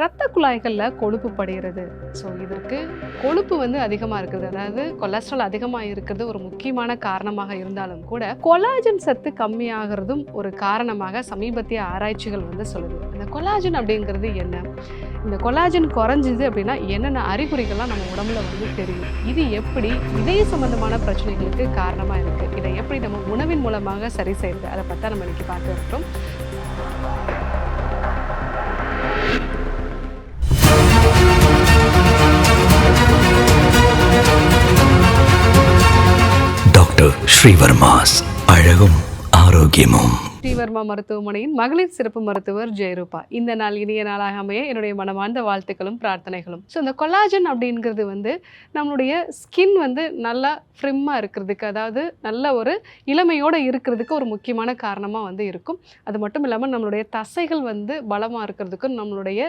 ரத்த குழாய்களில் கொழுப்பு படைகிறது. ஸோ இதற்கு கொழுப்பு வந்து அதிகமாக இருக்குது. அதாவது கொலஸ்ட்ரால் அதிகமாக இருக்கிறது ஒரு முக்கியமான காரணமாக இருந்தாலும் கூட கொலாஜன் சத்து கம்மியாகிறதும் ஒரு காரணமாக சமீபத்திய ஆராய்ச்சிகள் வந்து சொல்லுது. இந்த கொலாஜன் அப்படிங்கிறது என்ன? இந்த கொலாஜன் குறைஞ்சிது அப்படின்னா என்னென்ன அறிகுறிகள்லாம் நம்ம உடம்புல வந்து தெரியும்? இது எப்படி இதய சம்பந்தமான பிரச்சனைகளுக்கு காரணமாக இருக்குது இதை எப்படி நம்ம உணவின் மூலமாக சரி செய்யுது அதை பற்றி நம்ம இன்னைக்கு பார்த்து இருக்கிறோம். ஸ்ரீவர்மாஸ். அழகும் ஆரோக்கியமும். ஸ்ரீவர்மா மருத்துவமனையின் மகளிர் சிறப்பு மருத்துவர் ஜெயரூபா. இந்த நாள் இனிய நாளாக அமைய என்னுடைய மனமார்ந்த வாழ்த்துக்களும் பிரார்த்தனைகளும். ஸோ இந்த கொலாஜன் அப்படிங்கிறது வந்து நம்மளுடைய ஸ்கின் வந்து நல்லா ஃப்ரிம்மாக இருக்கிறதுக்கு அதாவது நல்ல ஒரு இளமையோடு இருக்கிறதுக்கு ஒரு முக்கியமான காரணமாக வந்து இருக்கும். அது மட்டும் இல்லாமல் நம்மளுடைய தசைகள் வந்து பலமாக இருக்கிறதுக்கும் நம்மளுடைய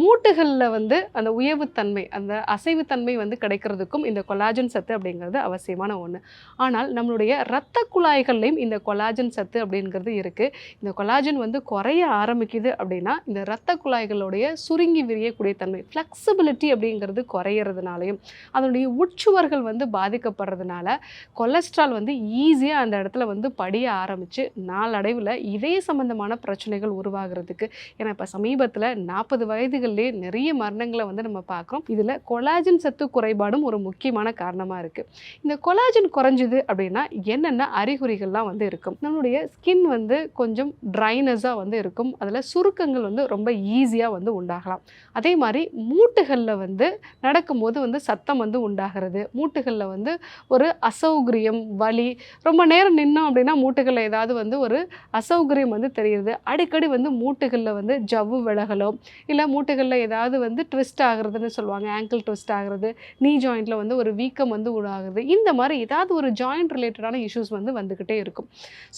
மூட்டுகளில் வந்து அந்த உயர்வுத்தன்மை அந்த அசைவுத்தன்மை வந்து கிடைக்கிறதுக்கும் இந்த கொலாஜன் சத்து அப்படிங்கிறது அவசியமான ஒன்று ஆனால் நம்மளுடைய இரத்த குழாய்கள்லையும் இந்த கொலாஜன் சத்து அப்படிங்கிறது இருக்குது இந்த கொலாஜன் வந்து குறைய ஆரம்பிக்குது அப்படின்னா இந்த இரத்த குழாய்களுடைய சுருங்கி விரியக்கூடிய தன்மை ஃப்ளெக்சிபிலிட்டி அப்படிங்கிறது குறையிறதுனாலையும் அதனுடைய உட்சுவர்கள் வந்து பாதிக்கப்படுறதுனால கொலஸ்ட்ரால் வந்து ஈஸியாக அந்த இடத்துல வந்து படிய ஆரம்பித்து நாளடைவில் இதய சம்பந்தமான பிரச்சனைகள் உருவாகிறதுக்கு ஏன்னா இப்போ சமீபத்தில் நாற்பது வயதுகள்லேயே நிறைய மரணங்களை வந்து நம்ம பார்க்குறோம் இதில் கொலாஜன் சத்து குறைபாடும் ஒரு முக்கியமான காரணமாக இருக்குது இந்த கொலாஜன் குறைஞ்சிது அப்படின்னா என்னென்ன அறிகுறிகள்லாம் வந்து இருக்கும்? நம்மளுடைய ஸ்கின் வந்து கொஞ்சம் ட்ரைனஸாக வந்து இருக்கும். அதில் சுருக்கங்கள் வந்து ரொம்ப ஈஸியாக வந்து உண்டாகலாம். அதே மாதிரி மூட்டுகளில் வந்து நடக்கும்போது வந்து சத்தம் வந்து உண்டாகிறது. மூட்டுகளில் வந்து ஒரு அசௌகரியம் வலி ரொம்ப நேரம் நின்னோம் அப்படின்னா மூட்டுகளில் ஏதாவது வந்து ஒரு அசௌகரியம் வந்து தெரியுது. அடிக்கடி வந்து மூட்டுகளில் வந்து ஜவ்வு விலகலோ இல்லை மூட்டுகளில் ஏதாவது வந்து ட்விஸ்ட் ஆகுறதுன்னு சொல்லுவாங்க ஆங்கிள் ட்விஸ்ட் ஆகுறது நீ ஜாயிண்டில் வந்து ஒரு வீக்கம் வந்து உருவாகுது இந்த மாதிரி ஏதாவது ஒரு ஜாயிண்ட் ரிலேட்டடான இஷ்யூஸ் வந்து வந்துக்கிட்டே இருக்கும்.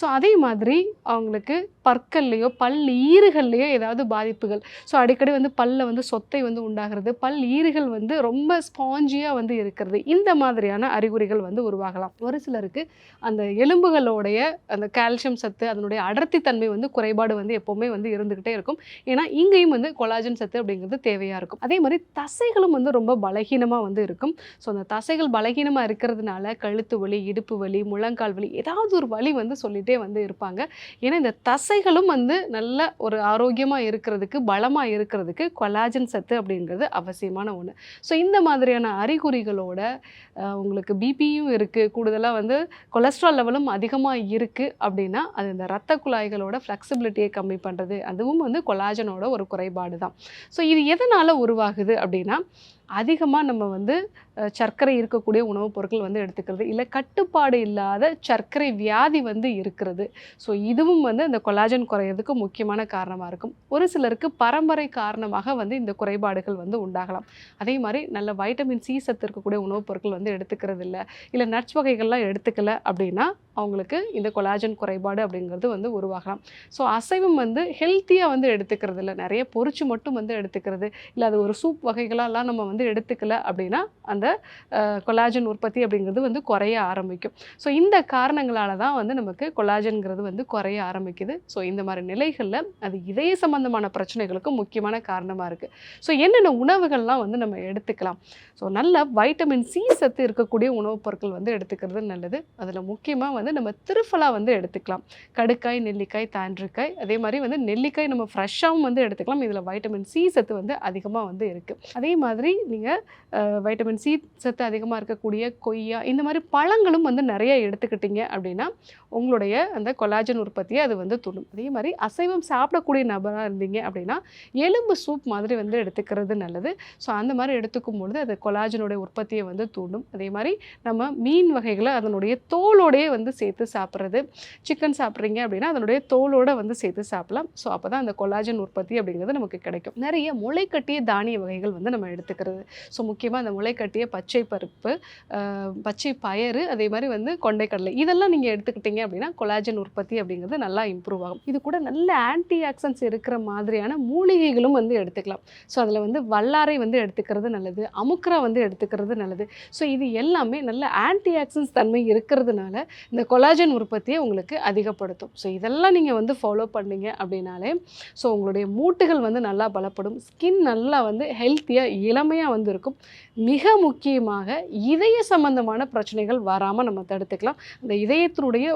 ஸோ அதே மாதிரி அவங்களுக்கு பற்கள்லையோ பல் ஈறுகள்லையோ ஏதாவது பாதிப்புகள். ஸோ அடிக்கடி வந்து பல்ல வந்து சொத்தை வந்து உண்டாகிறது. பல் ஈறுகள் வந்து ரொம்ப ஸ்பாஞ்சியாக வந்து இருக்கிறது. இந்த மாதிரியான அறிகுறிகள் வந்து உருவாகலாம். ஒரு சிலருக்கு அந்த எலும்புகளோடைய அந்த கால்சியம் சத்து அதனுடைய அடர்த்தி தன்மை வந்து குறைபாடு வந்து எப்போவுமே வந்து இருந்துக்கிட்டே இருக்கும். ஏன்னா இங்கேயும் வந்து கொலாஜன் சத்து அப்படிங்கிறது தேவையாக இருக்கும். அதே மாதிரி தசைகளும் வந்து ரொம்ப பலகீனமாக வந்து இருக்கும். ஸோ அந்த தசைகள் பலகீனமாக இருக்கிறதுனால கழுத்து வலி இடுப்பு வலி முழங்கால் வலி ஏதாவது ஒரு வலி வந்து சொல்லிகிட்டே வந்து இருப்பாங்க. ஏன்னா இந்த தசைகளும் வந்து நல்ல ஒரு ஆரோக்கியமாக இருக்கிறதுக்கு பலமாக இருக்கிறதுக்கு கொலாஜன் சத்து அப்படிங்கிறது அவசியமான ஒன்று ஸோ இந்த மாதிரியான அறிகுறிகளோட உங்களுக்கு பிபியும் இருக்குது கூடுதலாக வந்து கொலஸ்ட்ரால் லெவலும் அதிகமாக இருக்குது அப்படின்னா அது இந்த ரத்த குழாய்களோட ஃப்ளெக்சிபிலிட்டியை கம்மி பண்ணுறது அதுவும் வந்து கொலாஜனோட ஒரு குறைபாடு தான் ஸோ இது எதனால் உருவாகுது அப்படின்னா அதிகமாக நம்ம வந்து சர்க்கரை இருக்கக்கூடிய உணவுப் பொருட்கள் வந்து எடுத்துக்கிறது இல்லை கட்டுப்பாடு இல்லாத சர்க்கரை வியாதி வந்து இருக்கிறது. ஸோ இதுவும் வந்து இந்த கொலாஜன் குறையிறதுக்கு முக்கியமான காரணமாக இருக்கும். ஒரு சிலருக்கு பரம்பரை காரணமாக வந்து இந்த குறைபாடுகள் வந்து உண்டாகலாம். அதே மாதிரி நல்ல வைட்டமின் சி சத்து இருக்கக்கூடிய உணவுப் பொருட்கள் வந்து எடுத்துக்கிறது இல்லை இல்லை நட்ஸ் வகைகள்லாம் எடுத்துக்கல அப்படின்னா அவங்களுக்கு இந்த கொலாஜன் குறைபாடு அப்படிங்கிறது வந்து உருவாகலாம். ஸோ அசைவம் வந்து ஹெல்த்தியாக வந்து எடுத்துக்கிறது இல்லை நிறைய பொரிச்சு மட்டும் வந்து எடுத்துக்கிறது. இல்லை அது ஒரு சூப் வகைகளெல்லாம் நம்ம வந்து எடுத்துக்கல அப்படின்னா அந்த கொலாஜன் உற்பத்தி அப்படிங்கிறது வந்து குறைய ஆரம்பிக்கும். ஸோ இந்த காரணங்களால தான் வந்து நமக்கு கொலாஜன்கிறது வந்து குறைய ஆரம்பிக்குது. ஸோ இந்த மாதிரி நிலைகளில் அது இதய சம்பந்தமான பிரச்சனைகளுக்கும் முக்கியமான காரணமாக இருக்குது ஸோ என்னென்ன உணவுகள்லாம் வந்து நம்ம எடுத்துக்கலாம்? ஸோ நல்ல வைட்டமின் சி சத்து இருக்கக்கூடிய உணவுப் பொருட்கள் வந்து எடுத்துக்கிறது நல்லது. அதில் முக்கியமாக வந்து நம்ம திருஃபலாக வந்து எடுத்துக்கலாம். கடுக்காய் நெல்லிக்காய் தாண்டிக்காய் அதே மாதிரி வந்து நெல்லிக்காய் நம்ம ஃப்ரெஷ்ஷாகவும் வந்து எடுத்துக்கலாம். இதில் வைட்டமின் சி சத்து வந்து அதிகமாக வந்து இருக்குது அதே மாதிரி நீங்கள் வைட்டமின் சி சத்து அதிகமாக இருக்கக்கூடிய கொய்யா இந்த மாதிரி பழங்களும் வந்து நிறைய எடுத்துக்கிட்டீங்க அப்படின்னா உங்களுடைய அந்த கொலாஜன் உற்பத்தியை அது வந்து தூண்டும். அதே மாதிரி அசைவம் சாப்பிடக்கூடிய நபராக இருந்தீங்க அப்படின்னா எலும்பு சூப் மாதிரி வந்து எடுத்துக்கிறது நல்லது. ஸோ அந்த மாதிரி எடுத்துக்கும் பொழுது அது கொலாஜனுடைய உற்பத்தியை வந்து தூண்டும். அதே மாதிரி நம்ம மீன் வகைகளை அதனுடைய தோலோடையே வந்து சேர்த்து சாப்பிட்றது. சிக்கன் சாப்பிட்றீங்க அப்படின்னா அதனுடைய தோலோட வந்து சேர்த்து சாப்பிடலாம். ஸோ அப்போ தான் அந்த கொலாஜன் உற்பத்தி அப்படிங்கிறது நமக்கு கிடைக்கும். நிறைய முளைக்கட்டிய தானிய வகைகள் வந்து நம்ம எடுத்துக்கிறது ஸோ முக்கியமாக அந்த முளைக்கட்டிய பச்சை பருப்பு பச்சை பயறு அதே மாதிரி வந்து கொண்டைக்கடலை. இதெல்லாம் நீங்கள் எடுத்துக்கிட்டீங்க அப்படின்னா கொலாஜன் உற்பத்தி அப்படிங்கிறது நல்லா இம்ப்ரூவ் ஆகும். இது கூட நல்ல ஆன்டி ஆக்சன்ஸ் இருக்கிற மாதிரியான மூலிகைகளும் வந்து எடுத்துக்கலாம். ஸோ அதில் வந்து வல்லாரை வந்து எடுத்துக்கிறது நல்லது அமுக்கரா வந்து எடுத்துக்கிறது நல்லது. ஸோ இது எல்லாமே நல்ல ஆன்டி ஆக்சன்ஸ் தன்மை இருக்கிறதுனால இந்த கொலாஜன் உற்பத்தியை உங்களுக்கு அதிகப்படுத்தும். ஸோ இதெல்லாம் நீங்கள் வந்து ஃபாலோ பண்ணீங்க அப்படின்னாலே ஸோ உங்களுடைய மூட்டுகள் வந்து நல்லா பலப்படும். ஸ்கின் நல்லா வந்து ஹெல்த்தியாக இளமையாக வந்து இருக்கும் மிக முக்கியமாக இதய சம்பந்தமான பிரச்சனைகள் வராமல் நம்ம தடுத்துக்கலாம். அந்த இதயத்தினுடைய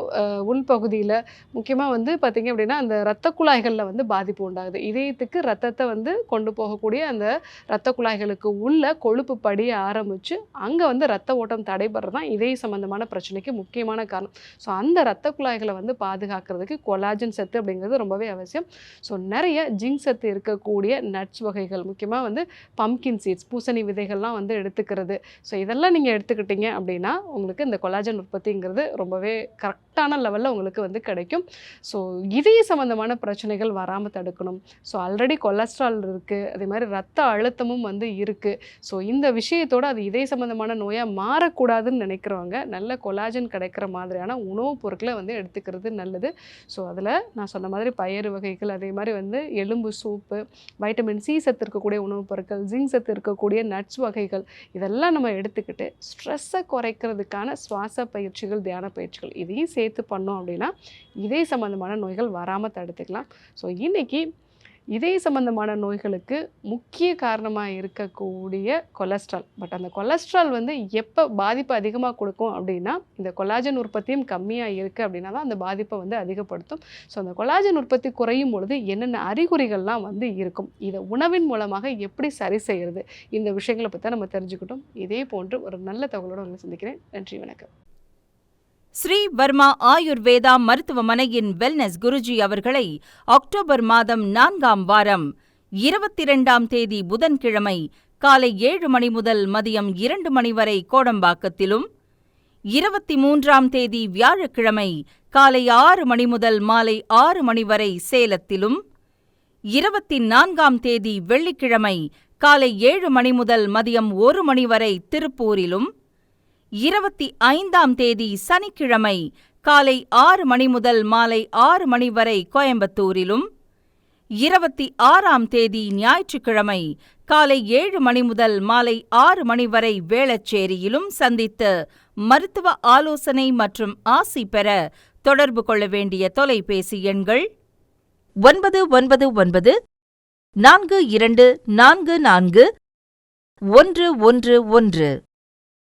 உள்பகுதியில் முக்கியமாக வந்து பார்த்திங்க அப்படின்னா அந்த இரத்த குழாய்களில் வந்து பாதிப்பு உண்டாகுது. இதயத்துக்கு ரத்தத்தை வந்து கொண்டு போகக்கூடிய அந்த இரத்த குழாய்களுக்கு உள்ள கொழுப்பு படிய ஆரம்பித்து அங்கே வந்து ரத்த ஓட்டம் தடைபடுறது தான் இதய சம்பந்தமான பிரச்சனைக்கு முக்கியமான காரணம். ஸோ அந்த ரத்த குழாய்களை வந்து பாதுகாக்கிறதுக்கு கொலாஜன் சத்து அப்படிங்கிறது ரொம்பவே அவசியம். ஸோ நிறைய ஜிங்க் சத்து இருக்கக்கூடிய நட்ஸ் வகைகள் முக்கியமாக வந்து பம்கின் சீட்ஸ் பூசணி விதைகள்லாம் வந்து எடுத்துக்கிறது. ஸோ இதெல்லாம் நீங்கள் எடுத்துக்கிட்டீங்க அப்படின்னா உங்களுக்கு இந்த கொலாஜன் உற்பத்திங்கிறது ரொம்பவே கரெக்டான லெவலில் உங்களுக்கு வந்து கிடைக்கும். ஸோ இதய சம்மந்தமான பிரச்சனைகள் வராமல் தடுக்கணும். ஸோ ஆல்ரெடி கொலஸ்ட்ரால் இருக்குது அதே மாதிரி ரத்த அழுத்தமும் வந்து இருக்குது ஸோ இந்த விஷயத்தோட அது இதய சம்மந்தமான நோயாக மாறக்கூடாதுன்னு நினைக்கிறவங்க நல்ல கொலாஜன் கிடைக்கிற மாதிரியான உணவுப் பொருட்களை வந்து எடுத்துக்கிறது நல்லது. ஸோ அதில் நான் சொன்ன மாதிரி பயறு வகைகள் அதே மாதிரி வந்து எலும்பு சூப்பு வைட்டமின் சி சத்து இருக்கக்கூடிய உணவுப் பொருட்கள் ஜிங்க் சத்து இருக்கக்கூடிய நட்ஸ் வகைகள் இதெல்லாம் நம்ம எடுத்துக்கிட்டு ஸ்ட்ரெஸ்ஸை குறைக்கிறதுக்கான சுவாச பயிற்சிகள் தியான பயிற்சிகள் இதையும் சேர்த்து பண்ணோம் அப்படின்னா இதே சம்மந்தமான நோய்கள் வராமல் தடுத்துக்கலாம். ஸோ இன்னைக்கு இதய சம்பந்தமான நோய்களுக்கு முக்கிய காரணமாக இருக்கக்கூடிய கொலஸ்ட்ரால். பட் அந்த கொலஸ்ட்ரால் வந்து எப்போ பாதிப்பு அதிகமாக கொடுக்கும் அப்படின்னா இந்த கொலாஜன் உற்பத்தியும் கம்மியாக இருக்குது அப்படின்னா தான் அந்த பாதிப்பை வந்து அதிகப்படுத்தும். ஸோ அந்த கொலாஜன் உற்பத்தி குறையும் பொழுது என்னென்ன அறிகுறிகள்லாம் வந்து இருக்கும்? இதை உணவின் மூலமாக எப்படி சரி செய்கிறது இந்த விஷயங்களை பற்றி நம்ம தெரிஞ்சுக்கிட்டோம். இதே போன்று ஒரு நல்ல தகவலோடு வந்து சந்திக்கிறேன். நன்றி வணக்கம். ஸ்ரீ வர்மா ஆயுர்வேதா மருத்துவமனையின் வெல்னஸ் குருஜி அவர்களை அக்டோபர் மாதம் நான்காம் வாரம் இருபத்தி இரண்டாம் தேதி புதன்கிழமை காலை ஏழு மணி முதல் மதியம் இரண்டு மணி வரை கோடம்பாக்கத்திலும் இருபத்தி மூன்றாம் தேதி வியாழக்கிழமை காலை ஆறு மணி முதல் மாலை ஆறு மணி வரை சேலத்திலும் இருபத்தி நான்காம் தேதி வெள்ளிக்கிழமை காலை ஏழு மணி முதல் மதியம் ஒரு மணி வரை திருப்பூரிலும் இருபத்தி ஐந்தாம் தேதி சனிக்கிழமை காலை ஆறு மணி முதல் மாலை ஆறு மணி வரை கோயம்புத்தூரிலும் இருபத்தி ஆறாம் தேதி ஞாயிற்றுக்கிழமை காலை ஏழு மணி முதல் மாலை ஆறு மணி வரை வேளச்சேரியிலும் சந்தித்து மருத்துவ ஆலோசனை மற்றும் ஆசி பெற தொடர்பு கொள்ள வேண்டிய தொலைபேசி எண்கள் ஒன்பது ஒன்பது ஒன்பது நான்கு இரண்டு நான்கு நான்கு ஒன்று ஒன்று ஒன்று.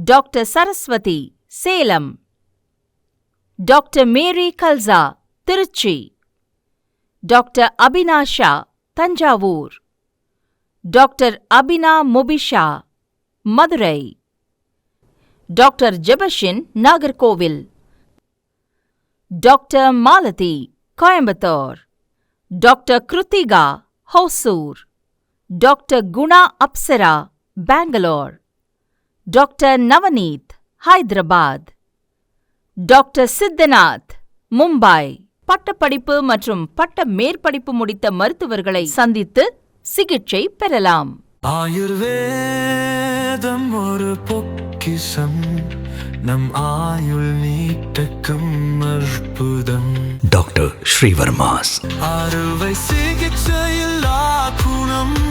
doctor Saraswathi Salem doctor Mary Kalsa Tiruchi doctor Abinasha Thanjavur doctor Abina Mobisha Madurai doctor Jebashin Nagercoil doctor Malathi Coimbatore doctor Kiruthika Hosur doctor Guna Apsara Bangalore Doctor Navneeth Hyderabad doctor Siddhanath Mumbai பட்டப்படிப்பு மற்றும் பட்ட மேற்படிப்பு முடித்த மருத்துவர்களை சந்தித்து சிகிச்சை பெறலாம். ஆயுர்வேதம் ஒரு பொக்கிஷம். நம் ஆயுள் நீட்டக்கும் அற்புதம். டாக்டர் ஸ்ரீவர்மாஸ் அறுவை சிகிச்சையில்லா குணம்.